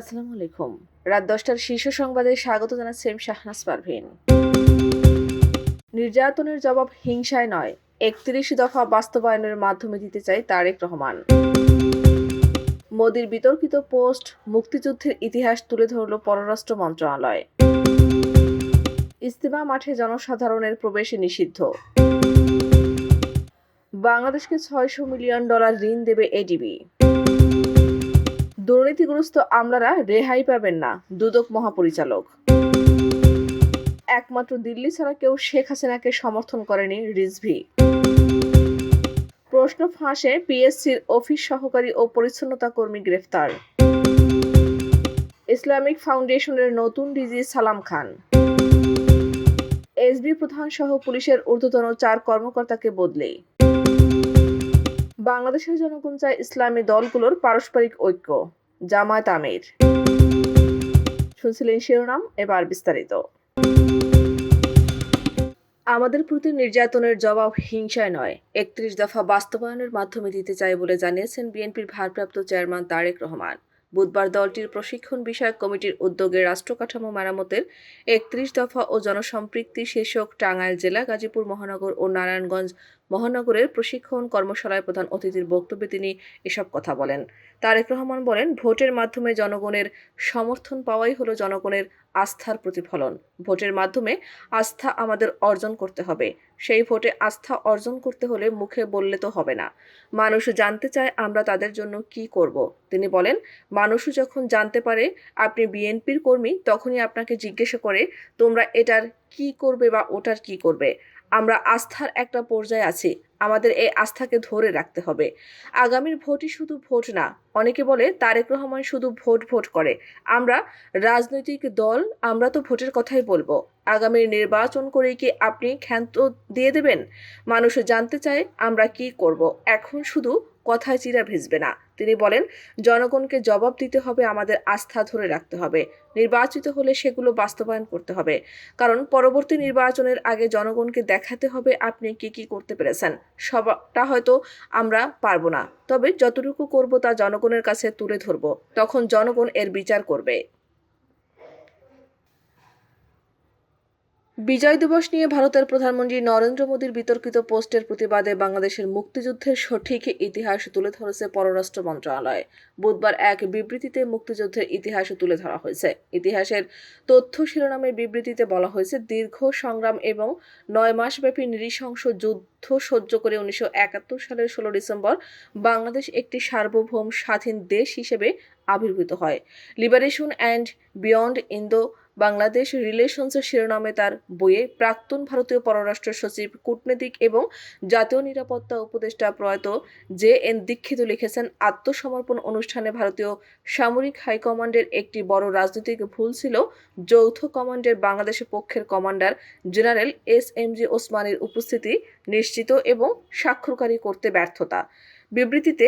আসসালামু আলাইকুম। রাত দশটার শীর্ষ সংবাদে স্বাগত জানাচ্ছি আমি শাহনাজ পারভিন। নির্যাতনের জবাব হিংসায় নয়, একত্রিশ দফা বাস্তবায়নের মাধ্যমে দিতে চাই তারেক রহমান। মোদির বিতর্কিত পোস্ট মুক্তিযুদ্ধের ইতিহাস তুলে ধরল পররাষ্ট্র মন্ত্রণালয়। ইস্তেমা মাঠে জনসাধারণের প্রবেশে নিষিদ্ধ। বাংলাদেশকে ছয়শো মিলিয়ন ডলার ঋণ দেবে এডিবি। দুর্নীতিগ্রস্ত আমলারা রেহাই পাবেন না, দুদক মহাপরিচালক। একমাত্র দিল্লি ছাড়া কেউ শেখ হাসিনাকে সমর্থন করেনি রিজভি। প্রশ্ন ফাঁসে পিএসসির অফিস সহকারী ও পরিচ্ছন্নতা কর্মী গ্রেফতার। ইসলামিক ফাউন্ডেশনের নতুন ডিজি সালাম খান। এসবি প্রধান সহ পুলিশের ঊর্ধ্বতন চার কর্মকর্তাকে বদলে। বাংলাদেশের জনগণ চায় ইসলামী দলগুলোর পারস্পরিক ঐক্য। জামায়াত আমির। শুনছিলেন শিরোনাম, এবার বিস্তারিত। আমাদের প্রতি নির্যাতনের জবাব হিংসায় নয়, একত্রিশ দফা বাস্তবায়নের মাধ্যমে দিতে চাই বলে জানিয়েছেন বিএনপির ভারপ্রাপ্ত চেয়ারম্যান তারেক রহমান। বুধবার দলটির প্রশিক্ষণ বিষয়ক কমিটির উদ্যোগে রাষ্ট্রকাঠামো মেরামতের একত্রিশ দফা ও জনসম্পৃক্তি শীর্ষক টাঙ্গাইল জেলা, গাজীপুর, মহানগর ও নারায়ণগঞ্জ মহানগরের প্রশিক্ষণ কর্মশালায় প্রধান অতিথির বক্তব্যে তিনি এসব কথা বলেন। তারেক রহমান বলেন, ভোটের মাধ্যমে জনগণের সমর্থন পাওয়াই হলো জনগণের আস্থার প্রতিফলন। ভোটের মাধ্যমে আস্থা আমাদের অর্জন করতে হবে। সেই ভোটে আস্থা অর্জন করতে হলে মুখে বললে তো হবে না। মানুষ জানতে চায় আমরা তাদের জন্য কি করব। তিনি বলেন মানুষও যখন জানতে পারে আপনি বিএনপির কর্মী, তখনই আপনাকে জিজ্ঞাসা করে তোমরা এটার কি করবে বা ওটার কি করবে। আমরা আস্থার একটা পর্যায়ে আছি। আমাদের এই আস্থাকে ধরে রাখতে হবে। আগামীর ভোটই শুধু ভোট না, অনেকে বলে তারেক রহমান শুধু ভোট ভোট করে। আমরা রাজনৈতিক দল, আমরা তো ভোটের কথাই বলব। আগামীর নির্বাচন করে কি আপনি ক্ষান্ত দিয়ে দেবেন? মানুষ জানতে চায় আমরা কি করব। এখন শুধু কথায় চিরা ভিজবে না। তিনি বলেন, জনগণকে জবাব দিতে হবে, আমাদের আস্থা ধরে রাখতে হবে। নির্বাচিত হলে সেগুলো বাস্তবায়ন করতে হবে। কারণ পরবর্তী নির্বাচনের আগে জনগণকে দেখাতে হবে আপনি কি কি করতে পেরেছেন। সবটা হয়তো আমরা পারব না। তবে যতটুকু করব তা জনগণের কাছে তুলে ধরব। তখন জনগণ এর বিচার করবে। বিজয় দিবস নিয়ে ভারতের প্রধানমন্ত্রী নরেন্দ্র মোদীর বিতর্কিত পোস্টের প্রতিবাদে বাংলাদেশের মুক্তিযুদ্ধের সঠিক ইতিহাস তুলে ধরেছে পররাষ্ট্র মন্ত্রণালয়। বুধবার এক বিবৃতিতে মুক্তিযুদ্ধের ইতিহাস তুলে ধরা হয়েছে। ইতিহাসের তথ্য শিরোনামের বিবৃতিতে বলা হয়েছে, দীর্ঘ সংগ্রাম এবং নয় মাসব্যাপী নৃশংস যুদ্ধ সহ্য করে উনিশশো একাত্তর সালের ষোলো ডিসেম্বর বাংলাদেশ একটি সার্বভৌম স্বাধীন দেশ হিসেবে আবির্ভূত হয়। Liberation and beyond Indo Bangladesh রিলেশনসের শিরোনামে তার বইয়ে প্রাক্তন ভারতীয় পররাষ্ট্র সচিব, কূটনীতিক এবং জাতীয় নিরাপত্তা উপদেষ্টা প্রয়াত জে এন দীক্ষিত লিখেছেন, আত্মসমর্পণ অনুষ্ঠানে ভারতীয় সামরিক হাইকমান্ডের একটি বড় রাজনৈতিক ভুল ছিল। যৌথ কমান্ডের বাংলাদেশের পক্ষের commander general S M G ওসমানের উপস্থিতি নিশ্চিত এবং স্বাক্ষরকারী করতে ব্যর্থতা। বিবৃতিতে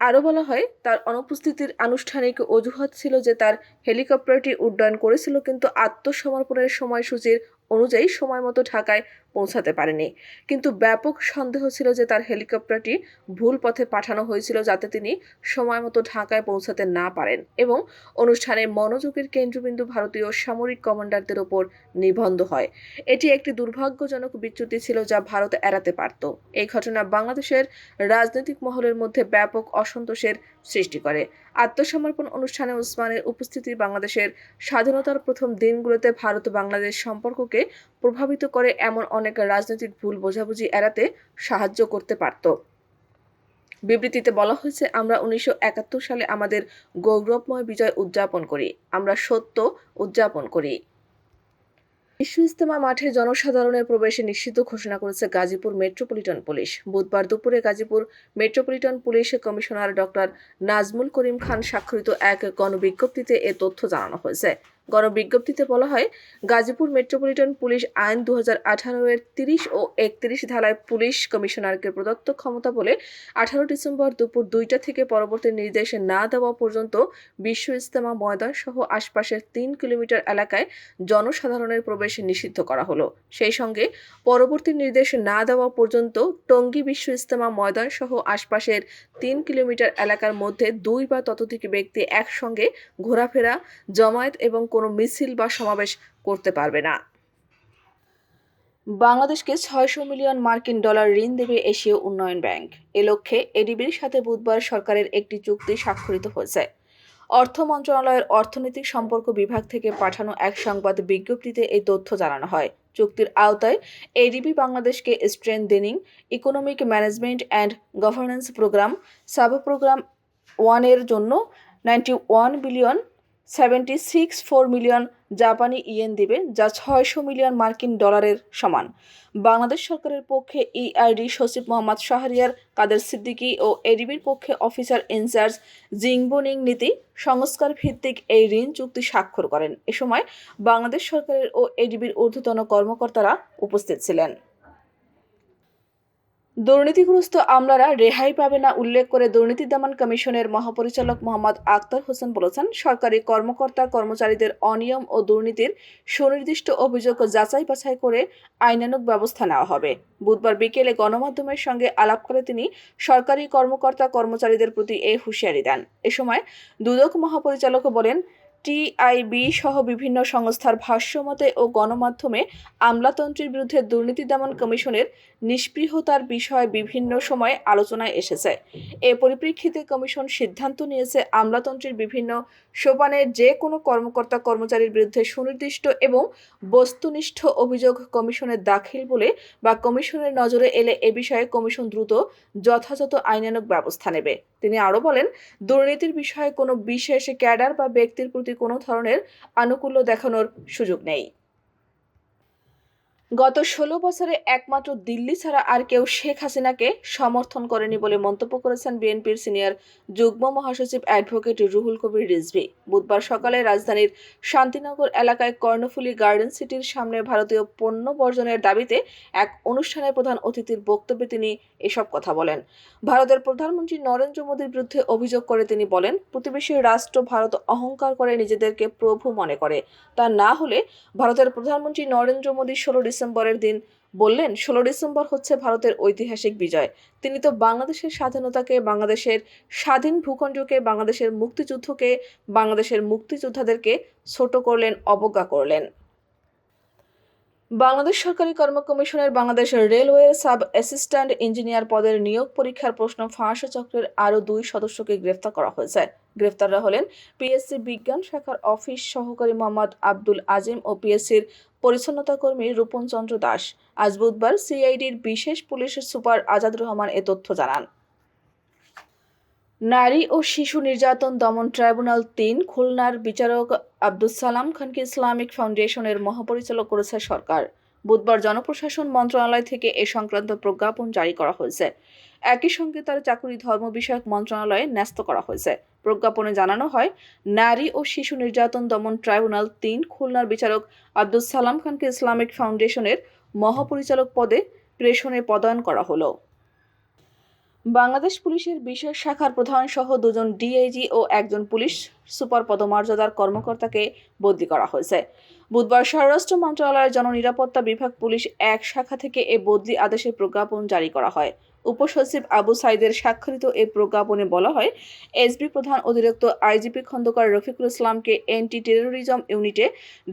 আরও বলা হয়, তার অনুপস্থিতির আনুষ্ঠানিক অজুহাত ছিল যে তার হেলিকপ্টারটি উড্ডয়ন করেছিল, কিন্তু আত্মসমর্পণের সময়সূচির অনুযায়ী সময় মতো ঢাকায় পৌঁছাতে পারেনি। কিন্তু ব্যাপক সন্দেহ ছিল যে তার হেলিকপ্টারটি ভুল পথে পাঠানো হয়েছিল যাতে তিনি সময় মতো ঢাকায় পৌঁছাতে না পারেন এবং অনুষ্ঠানে মনোযোগের কেন্দ্রবিন্দু ভারতীয় সামরিক কমান্ডারদের ওপর নিবন্ধ হয়। এটি একটি দুর্ভাগ্যজনক বিচ্যুতি ছিল যা ভারত এড়াতে পারত। এই ঘটনা বাংলাদেশের রাজনৈতিক মহলের মধ্যে ব্যাপক অসন্তোষের সৃষ্টি করে। আত্মসমর্পণ অনুষ্ঠানে ওসমানের উপস্থিতি বাংলাদেশের স্বাধীনতার প্রথম দিনগুলোতে ভারত বাংলাদেশ সম্পর্ককে প্রভাবিত করে এমন অনেক রাজনৈতিক ভুল বোঝাবুঝি এড়াতে সাহায্য করতে পারত। বিবৃতিতে বলা হয়েছে, আমরা উনিশশো একাত্তর সালে আমাদের গৌরবময় বিজয় উদযাপন করি, আমরা সত্য উদযাপন করি। বিশ্ব ইস্তেমা মাঠে জনসাধারণের প্রবেশে নিষিদ্ধ ঘোষণা করেছে গাজীপুর মেট্রোপলিটন পুলিশ। বুধবার দুপুরে Gazipur metropolitan police commissioner doctor Nazmul Karim Khan স্বাক্ষরিত এক গণবিজ্ঞপ্তিতে এ তথ্য জানানো হয়েছে। গণবিজ্ঞপ্তিতে বলা হয়, গাজীপুর মেট্রোপলিটন পুলিশ আইন দু এর তিরিশ ও একত্রিশ ধারায় পুলিশ কমিশনারকে প্রদত্ত ক্ষমতা বলে আঠারো ডিসেম্বর দুপুর দুইটা থেকে পরবর্তী নির্দেশ না দেওয়া পর্যন্ত বিশ্ব ইজতেমা ময়দান সহ আশপাশের তিন কিলোমিটার এলাকায় জনসাধারণের প্রবেশ নিষিদ্ধ করা হলো। সেই সঙ্গে পরবর্তী নির্দেশ না দেওয়া পর্যন্ত টঙ্গী বিশ্ব ইস্তেমা ময়দান সহ আশপাশের তিন কিলোমিটার এলাকার মধ্যে দুই বা ততোধিক ব্যক্তি একসঙ্গে ঘোরাফেরা, জমায়েত এবং কোনো মিছিল বা সমাবেশ করতে পারবে না। বাংলাদেশকে ছয়শো মিলিয়ন মার্কিন ডলার ঋণ দেবে এশীয় উন্নয়ন ব্যাংক। এ লক্ষ্যে এডিবির সাথে বুধবার সরকারের একটি চুক্তি স্বাক্ষরিত হয়েছে। অর্থ মন্ত্রণালয়ের অর্থনৈতিক সম্পর্ক বিভাগ থেকে পাঠানো এক সংবাদ বিজ্ঞপ্তিতে এই তথ্য জানানো হয়। চুক্তির আওতায় এডিবি বাংলাদেশকে strengthening economic management and governance programme, sub programme ওয়ানের জন্য ninety one billion seventy six four million জাপানি ইয়েন দিবে, যা ছয়শো মিলিয়ন মার্কিন ডলারের সমান। বাংলাদেশ সরকারের পক্ষে ইআইডি সচিব মোহাম্মদ শাহরিয়ার, কাদের সিদ্দিকী ও এডিবির পক্ষে অফিসার ইনচার্জ জিংবনিং নীতি সংস্কার ভিত্তিক এই ঋণ চুক্তি স্বাক্ষর করেন। এ সময় বাংলাদেশ সরকারের ও এডিবির ঊর্ধ্বতন কর্মকর্তারা উপস্থিত ছিলেন। দুর্নীতিগ্রস্ত আমলারা রেহাই পাবে না উল্লেখ করে দুর্নীতি দমন কমিশনের মহাপরিচালক মোহাম্মদ আক্তার হোসেন বলেছেন, সরকারি কর্মকর্তা কর্মচারীদের অনিয়ম ও দুর্নীতির সুনির্দিষ্ট অভিযোগ যাচাই বাছাই করে আইনানুগ ব্যবস্থা নেওয়া হবে। বুধবার বিকেলে গণমাধ্যমের সঙ্গে আলাপ করে তিনি সরকারি কর্মকর্তা কর্মচারীদের প্রতি এই হুঁশিয়ারি দেন। এ সময় দুদক মহাপরিচালক বলেন টিআইবি সহ বিভিন্ন সংস্থার ভাষ্যমতে ও গণমাধ্যমে আমলাতন্ত্রের বিরুদ্ধে দুর্নীতি দমন কমিশনের নিষ্পৃহতার বিষয়ে বিভিন্ন সময় আলোচনায় এসেছে। এ পরিপ্রেক্ষিতে কমিশন সিদ্ধান্ত নিয়েছে, আমলাতন্ত্রের বিভিন্ন সোপানের যে কোনো কর্মকর্তা কর্মচারীর বিরুদ্ধে সুনির্দিষ্ট এবং বস্তুনিষ্ঠ অভিযোগ কমিশনে দাখিল বলে বা কমিশনের নজরে এলে এ বিষয়ে কমিশন দ্রুত যথাযথ আইনানুগ ব্যবস্থা নেবে। তিনি আরও বলেন, দুর্নীতির বিষয়ে কোনো বিশেষ ক্যাডার বা ব্যক্তির প্রতি কোনো ধরনের আনুকূল্য দেখানোর সুযোগ নেই। গত ষোলো বছরে একমাত্র দিল্লি ছাড়া আর কেউ শেখ হাসিনাকে সমর্থন করেনি বলে মন্তব্য করেছেন বিএনপির সিনিয়র যুগ্ম মহাসচিব অ্যাডভোকেট রুহুল কবির রিজভি। বুধবার সকালে রাজধানীর শান্তিনগর এলাকায় কর্ণফুলী গার্ডেন সিটির সামনে ভারতীয় পণ্য বর্জনের দাবিতে এক অনুষ্ঠানে প্রধান অতিথির বক্তব্যে তিনি এসব কথা বলেন। ভারতের প্রধানমন্ত্রী নরেন্দ্র মোদীর বিরুদ্ধে অভিযোগ করে তিনি বলেন, প্রতিবেশী রাষ্ট্র ভারত অহংকার করে নিজেদেরকে প্রভু মনে করে। তা না হলে ভারতের প্রধানমন্ত্রী নরেন্দ্র মোদী ষোলো ডিসেম্বরের দিন বললেন, ষোলো ডিসেম্বর হচ্ছে ভারতের ঐতিহাসিক বিজয়। তিনি তো বাংলাদেশের স্বাধীনতাকে, বাংলাদেশের স্বাধীন ভূখণ্ডকে, বাংলাদেশের মুক্তিযুদ্ধকে, বাংলাদেশের মুক্তিযোদ্ধাদেরকে ছোট করলেন, অবজ্ঞা করলেন। বাংলাদেশ সরকারি কর্ম কমিশনের বাংলাদেশ রেলওয়ের সাব অ্যাসিস্ট্যান্ট ইঞ্জিনিয়ার পদের নিয়োগ পরীক্ষার প্রশ্ন ফাঁস চক্রের আরও দুই সদস্যকে গ্রেফতার করা হয়েছে। গ্রেফতাররা হলেন পিএসসি বিজ্ঞান শাখার অফিস সহকারী মোহাম্মদ আব্দুল আজিম ও পিএসসির পরিচ্ছন্নতা কর্মী রূপন চন্দ্র দাস। আজ বুধবার সিআইডির বিশেষ পুলিশ সুপার আজাদ রহমান এ তথ্য জানান। নারী ও শিশু নির্যাতন দমন ট্রাইব্যুনাল তিন, খুলনার বিচারক আব্দুল সালাম খানকে ইসলামিক ফাউন্ডেশনের মহাপরিচালক করেছে সরকার। বুধবার জনপ্রশাসন মন্ত্রণালয় থেকে এ সংক্রান্ত প্রজ্ঞাপন জারি করা হয়েছে। একই সঙ্গে তার চাকুরি ধর্ম বিষয়ক মন্ত্রণালয়ে ন্যস্ত করা হয়েছে। প্রজ্ঞাপনে জানানো হয়, নারী ও শিশু নির্যাতন দমন ট্রাইব্যুনাল তিন, খুলনার বিচারক আব্দুল সালাম খানকে ইসলামিক ফাউন্ডেশনের মহাপরিচালক পদে প্রেষণে পদায়ন করা হলো। বাংলাদেশ পুলিশের বিশেষ শাখার প্রধান সহ দুজন ডিআইজি ও একজন পুলিশ সুপার পদমর্যাদার কর্মকর্তাকে বদলি করা হয়েছে। বুধবার স্বরাষ্ট্র মন্ত্রণালয়ের জননিরাপত্তা বিভাগ পুলিশ এক শাখা থেকে এ বদলি আদেশের প্রজ্ঞাপন জারি করা হয়। উপসচিব আবু সাইদের স্বাক্ষরিত এই প্রজ্ঞাপনে বলা হয়, এসবি প্রধান অতিরিক্ত আইজিপি খন্দকার রফিকুল ইসলামকে এন্টি টেরোরিজম ইউনিটে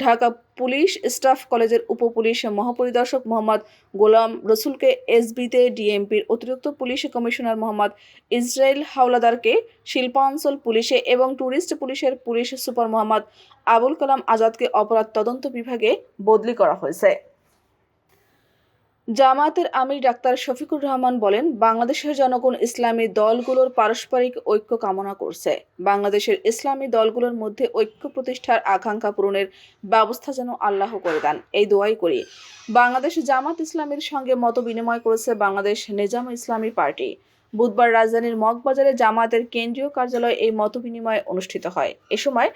ঢাকা পুলিশ স্টাফ কলেজের উপপুলিশ মহাপরিদর্শক মোহাম্মদ গোলাম রসুলকে, এসবিতে ডিএমপির অতিরিক্ত পুলিশ কমিশনার মোহাম্মদ ইসরায়েল হাওলাদারকে, শিল্পাঞ্চল পুলিশে এবং ট্যুরিস্ট পুলিশের পুলিশ সুপার মোহাম্মদ আবুল কালাম আজাদকে অপরাধ তদন্ত বিভাগে বদলি করা হয়েছে। জামায়াতের আমির ডাক্তার শফিকুর রহমান বলেন, বাংলাদেশের জনগণ ইসলামী দলগুলোর পারস্পরিক ঐক্য কামনা করছে। বাংলাদেশের ইসলামী দলগুলোর মধ্যে ঐক্য প্রতিষ্ঠার আকাঙ্ক্ষা পূরণের ব্যবস্থা যেন আল্লাহ করে দেন, এই দোয়াই করি। বাংলাদেশ জামাত ইসলামীর সঙ্গে মত বিনিময় করেছে বাংলাদেশ নিজাম ইসলামী পার্টি। বুধবার রাজধানীর মগবাজারে জামায়াতের কেন্দ্রীয় কার্যালয়ে এই মতবিনিময় অনুষ্ঠিত হয়। এ সময়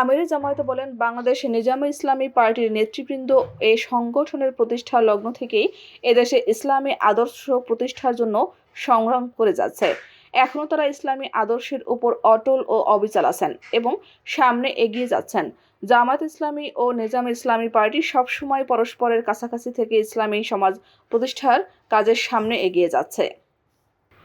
আমির জামায়াত বলেন, বাংলাদেশ নিজামে ইসলামী পার্টির নেতৃবৃন্দ এই সংগঠনের প্রতিষ্ঠা লগ্ন থেকেই এদেশে ইসলামী আদর্শ প্রতিষ্ঠার জন্য সংগ্রাম করে যাচ্ছে। এখনও তারা ইসলামী আদর্শের উপর অটল ও অবিচল আছেন এবং সামনে এগিয়ে যাচ্ছেন। জামাত ইসলামী ও নিজাম ইসলামী পার্টি সবসময় পরস্পরের কাছাকাছি থেকে ইসলামী সমাজ প্রতিষ্ঠার কাজের সামনে এগিয়ে যাচ্ছে।